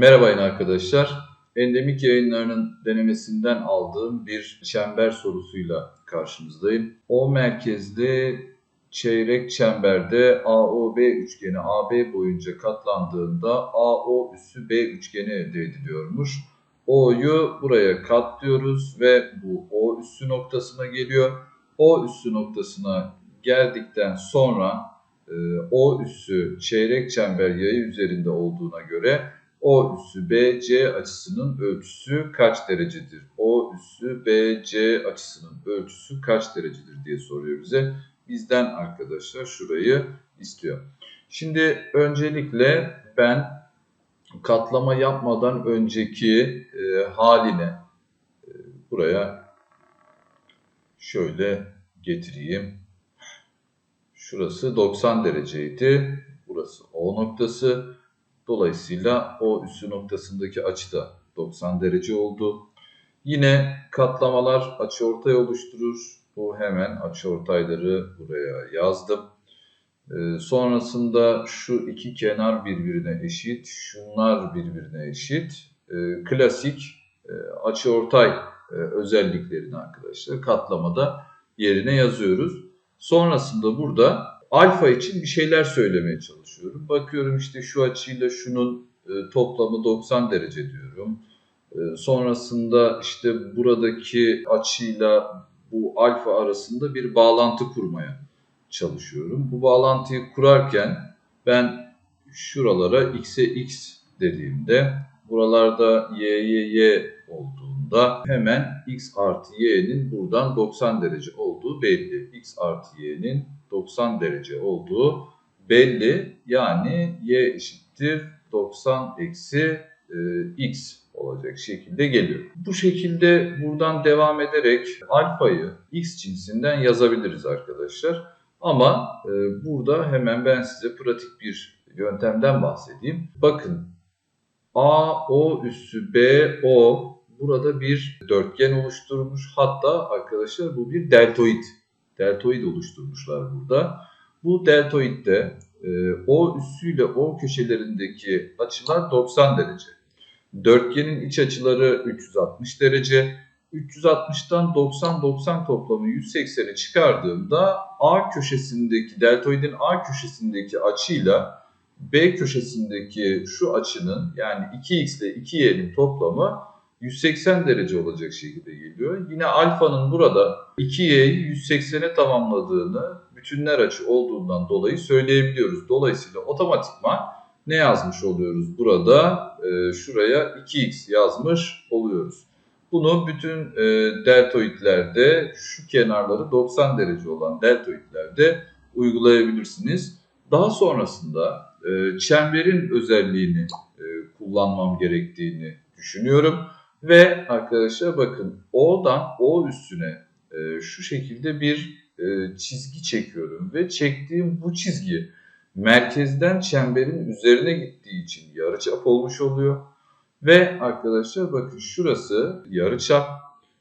Merhaba yine arkadaşlar. Endemik yayınlarının denemesinden aldığım bir çember sorusuyla karşınızdayım. O merkezli çeyrek çemberde AOB üçgeni AB boyunca katlandığında AO üssü B üçgeni elde ediliyormuş. O'yu buraya katlıyoruz ve bu O üssü noktasına geliyor. O üssü noktasına geldikten sonra e, O üssü çeyrek çember yayı üzerinde olduğuna göre O üssü BC açısının ölçüsü kaç derecedir? O üssü BC açısının ölçüsü kaç derecedir diye soruyor bize. Bizden arkadaşlar şurayı istiyor. Şimdi öncelikle ben katlama yapmadan önceki e, haline e, buraya şöyle getireyim. Şurası 90 dereceydi. Burası O noktası. Dolayısıyla O üssü noktasındaki açı da 90 derece oldu. Yine katlamalar açıortay oluşturur. Bu hemen açıortayları buraya yazdım. Ee, sonrasında şu iki kenar birbirine eşit, şunlar birbirine eşit. Ee, klasik e, açıortay e, özelliklerini arkadaşlar katlamada yerine yazıyoruz. Sonrasında burada alfa için bir şeyler söylemeye çalışıyorum. Bakıyorum işte şu açıyla şunun e, toplamı 90 derece diyorum. E, sonrasında işte buradaki açıyla bu alfa arasında bir bağlantı kurmaya çalışıyorum. Bu bağlantıyı kurarken ben şuralara x'e x dediğimde buralarda y'ye y olduğunda hemen x artı y'nin buradan 90 derece olduğu belli. x artı y'nin 90 derece olduğu belli. Yani y eşittir 90 eksi e, x olacak şekilde geliyor. Bu şekilde buradan devam ederek alfayı x cinsinden yazabiliriz arkadaşlar. Ama e, burada hemen ben size pratik bir yöntemden bahsedeyim. Bakın AO üssü BO burada bir dörtgen oluşturmuş. Hatta arkadaşlar bu bir deltoid. Deltoid oluşturmuşlar burada. Bu deltoidde e, O üssüyle O köşelerindeki açılar 90 derece. Dörtgenin iç açıları 360 derece. 360'tan 90-90 toplamı 180'i çıkardığımda A köşesindeki, deltoidin A köşesindeki açıyla B köşesindeki şu açının yani 2x ile 2y'nin toplamı 180 derece olacak şekilde geliyor. Yine alfanın burada 2y'yi 180'e tamamladığını bütünler açı olduğundan dolayı söyleyebiliyoruz. Dolayısıyla otomatikman ne yazmış oluyoruz burada? Ee, şuraya 2x yazmış oluyoruz. Bunu bütün e, deltoidlerde şu kenarları 90 derece olan deltoidlerde uygulayabilirsiniz. Daha sonrasında e, çemberin özelliğini e, kullanmam gerektiğini düşünüyorum. Ve arkadaşlar bakın O'dan O üstüne e, şu şekilde bir e, çizgi çekiyorum. Ve çektiğim bu çizgi merkezden çemberin üzerine gittiği için yarıçap olmuş oluyor. Ve arkadaşlar bakın şurası yarıçap.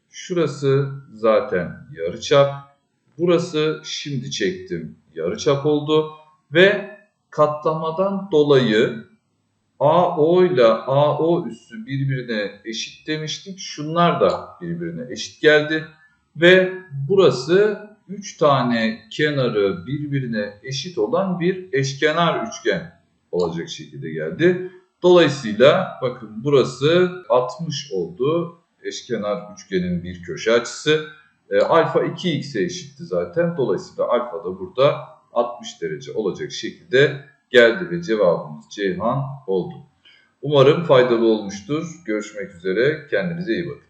Şurası zaten yarıçap. Burası şimdi çektim yarıçap oldu. Ve katlamadan dolayı AO ile AO üssü birbirine eşit demiştik. Şunlar da birbirine eşit geldi. Ve burası 3 tane kenarı birbirine eşit olan bir eşkenar üçgen olacak şekilde geldi. Dolayısıyla bakın burası 60 oldu. Eşkenar üçgenin bir köşe açısı. E, alfa 2x'e eşitti zaten. Dolayısıyla alfa da burada 60 derece olacak şekilde geldi ve cevabımız Ceyhan oldu. Umarım faydalı olmuştur. Görüşmek üzere. Kendinize iyi bakın.